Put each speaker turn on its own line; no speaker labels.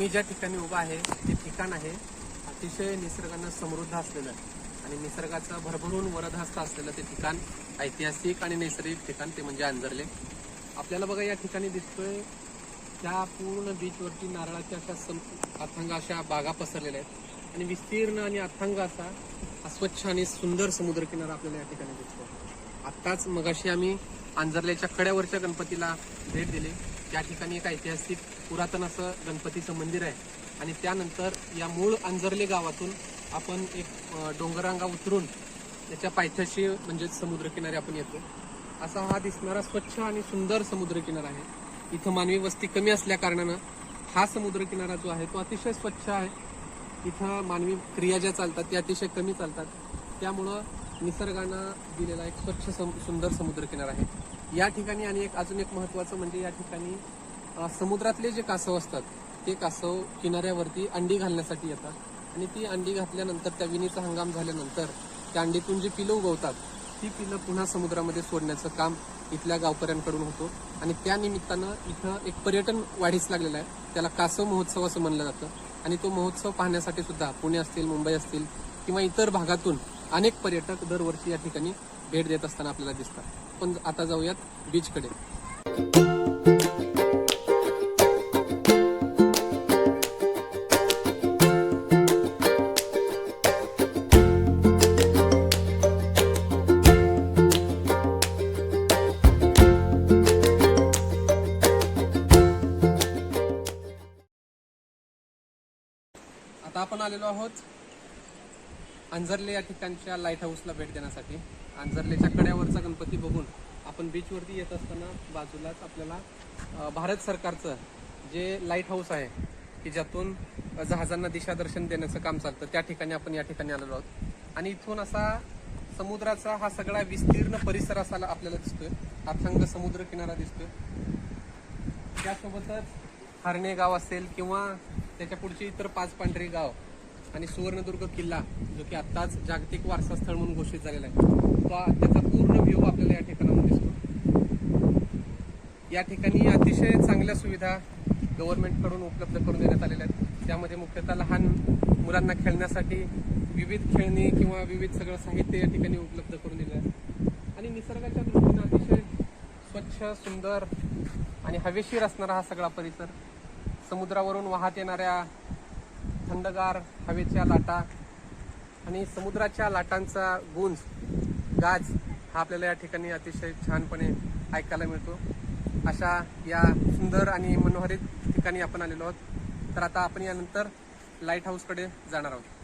मी ज्या ठिकाणी उभा आहे ते ठिकाण आहे अतिशय निसर्गानं समृद्ध असलेलं. आणि निसर्गाचा भरभरून वरदहस्त असलेलं ते ठिकाण ऐतिहासिक आणि नैसर्गिक ठिकाण ते म्हणजे अंजरले आपल्याला बघा या ठिकाणी दिसतोय त्या पूर्ण बीचवरती नारळाच्या अशा सम अथांग अशा बागा पसरलेल्या आहेत. आणि विस्तीर्ण आणि अथांग असा अस्वच्छ आणि सुंदर समुद्रकिनारा आपल्याला या ठिकाणी दिसतो आत्ताच मगाशी आम्ही अंजरल्याच्या कड्यावरच्या गणपतीला भेट दिली. त्या ठिकाणी एक ऐतिहासिक पुरातन असं गणपतीचं मंदिर आहे. आणि त्यानंतर या मूळ अंजर्ले गावातून आपण एक डोंगरांगा डोंगररांगा उतरून त्याच्या पायथ्याशी म्हणजे समुद्रकिनारी आपण येतो. असा हा दिसणारा स्वच्छ आणि सुंदर समुद्रकिनारा आहे. इथं मानवी वस्ती कमी असल्या कारणानं हा समुद्रकिनारा जो आहे तो अतिशय स्वच्छ आहे. इथं मानवी क्रिया ज्या चालतात त्या अतिशय कमी चालतात. त्यामुळं निसर्गानं दिलेला एक स्वच्छ सम- सुंदर समुद्रकिनारा आहे. या ठिकाणी आणि एक अजून एक महत्वाचं म्हणजे या ठिकाणी समुद्रातले जे कासव असतात ते कासव किनाऱ्यावरती अंडी घालण्यासाठी येतात. आणि ती अंडी घातल्यानंतर त्या विणीचा हंगाम झाल्यानंतर त्या अंडीतून जी पिलं उगवतात ती पिलं पुन्हा समुद्रामध्ये सोडण्याचं काम इथल्या गावकऱ्यांकडून होतो. आणि त्या निमित्तानं इथं एक पर्यटन वाढीस लागलेलं आहे. त्याला कासव महोत्सव असं म्हणलं जातं. आणि तो महोत्सव पाहण्यासाठी सुद्धा पुणे असतील मुंबई असतील किंवा इतर भागातून अनेक पर्यटक दरवर्षी या ठिकाणी भेट देत असताना आपल्याला दिसतात. पण आता जाऊयात बीचकडे. आता आपण आलेलो आहोत अंजरले या ठिकाणच्या लाइट हाऊसला भेट देण्यासाठी. अंजरलेच्या कड्यावरचा गणपती बघून आपण बीचवरती येत असताना बाजूलाच आपल्याला भारत सरकारचं जे लाइट हाऊस आहे की ज्यातून जहाजांना दिशादर्शन देण्याचं काम चालतं त्या ठिकाणी आपण या ठिकाणी आलेलो आहोत. आणि इथून असा समुद्राचा हा सगळा विस्तीर्ण परिसर असा आपल्याला दिसतोय. अथांग समुद्र किनारा दिसतोय. त्यासोबतच हरणे गाव असेल किंवा त्याच्या पुढचे इतर पाच पांढरी गाव आणि सुवर्णदुर्ग किल्ला जो की आत्ताच जागतिक वारसा स्थळ म्हणून घोषित झालेला आहे त्याचा पूर्ण व्ह्यू आपल्याला या ठिकाणामध्ये दिसतो. या ठिकाणी अतिशय चांगल्या सुविधा गव्हर्नमेंटकडून उपलब्ध करून देण्यात आलेल्या आहेत. त्यामध्ये मुख्यतः लहान मुलांना खेळण्यासाठी विविध खेळणी किंवा विविध सगळं साहित्य या ठिकाणी उपलब्ध करून दिलं आहे. आणि निसर्गाच्या दृष्टीनं अतिशय स्वच्छ सुंदर आणि हवेशीर असणारा हा सगळा परिसर समुद्रावरून वाहत येणाऱ्या थंडगार हवेच्या लाटा आणि समुद्राच्या लाटांचा गुंज गाज हा आपल्याला या ठिकाणी अतिशय छानपणे ऐकायला मिळतो. अशा या सुंदर आणि मनोहरित ठिकाणी आपण आलेलो आहोत. तर आता आपण यानंतर लाइट हाऊसकडे जाणार आहोत.